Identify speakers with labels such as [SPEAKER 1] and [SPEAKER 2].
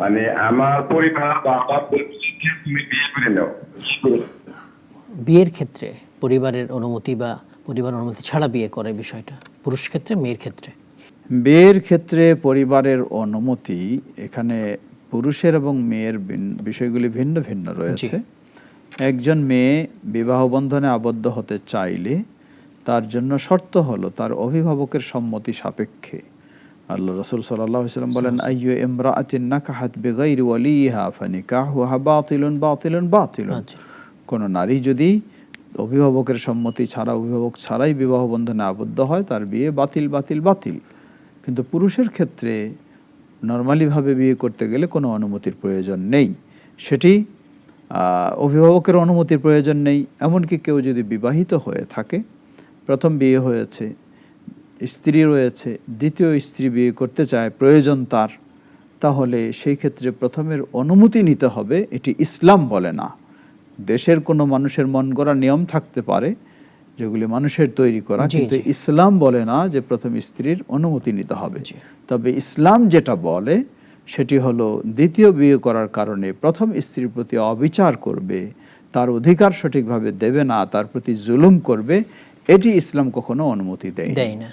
[SPEAKER 1] মানে আমার পরিবার বা আমার তুমি বিয়ে করে নাও।
[SPEAKER 2] বিয়ের ক্ষেত্রে পরিবারের অনুমতি বা পরিবার অনুমতি ছাড়া বিয়ে করে বিষয়টা। পুরুষ ক্ষেত্রে মেয়ের ক্ষেত্রে?
[SPEAKER 3] বিয়ের ক্ষেত্রে পরিবারের অনুমতি এখানে পুরুষের এবং মেয়ের বিষয়গুলি ভিন্ন ভিন্ন রয়েছে। একজন মেয়ে বিবাহ বন্ধনে আবদ্ধ হতে চাইলে তার জন্য শর্ত হলো তার অভিভাবকের সম্মতি সাপেক্ষে। আল্লাহ রসুল সাল্লাম বলেন আইয়ু ইমরাআতিন নাকাহাত বিগাইরি ওয়ালিহা ফানিকাহুহা বাতিলুন বাতিলুন বাতিলুন। কোন নারী যদি অভিভাবকের সম্মতি ছাড়া অভিভাবক ছাড়াই বিবাহ বন্ধনে আবদ্ধ হয় তার বিয়ে বাতিল বাতিল বাতিল। কিন্তু পুরুষের ক্ষেত্রে নর্মালিভাবে বিয়ে করতে গেলে কোনো অনুমতির প্রয়োজন নেই। সেটি অভিভাবকের অনুমতির প্রয়োজন নেই। এমনকি কেউ যদি বিবাহিত হয়ে থাকে প্রথম বিয়ে হয়েছে স্ত্রী রয়েছে দ্বিতীয় স্ত্রী বিয়ে করতে চায় প্রয়োজন তার তাহলে সেই ক্ষেত্রে প্রথমের অনুমতি নিতে হবে এটি ইসলাম বলে না। দেশের কোনো মানুষের মন গড়া নিয়ম থাকতে পারে যেগুলি মানুষের তৈরি করা কিন্তু ইসলাম বলে না যে প্রথম স্ত্রীর অনুমতি নিতে হবে। তবে ইসলাম যেটা বলে সেটি হলো দ্বিতীয় বিয়ে করার কারণে প্রথম স্ত্রীর প্রতি অবিচার করবে তার অধিকার সঠিকভাবে দেবে না তার প্রতি জুলুম করবে এটি ইসলাম কখনো অনুমতি দেয়
[SPEAKER 2] দেয় না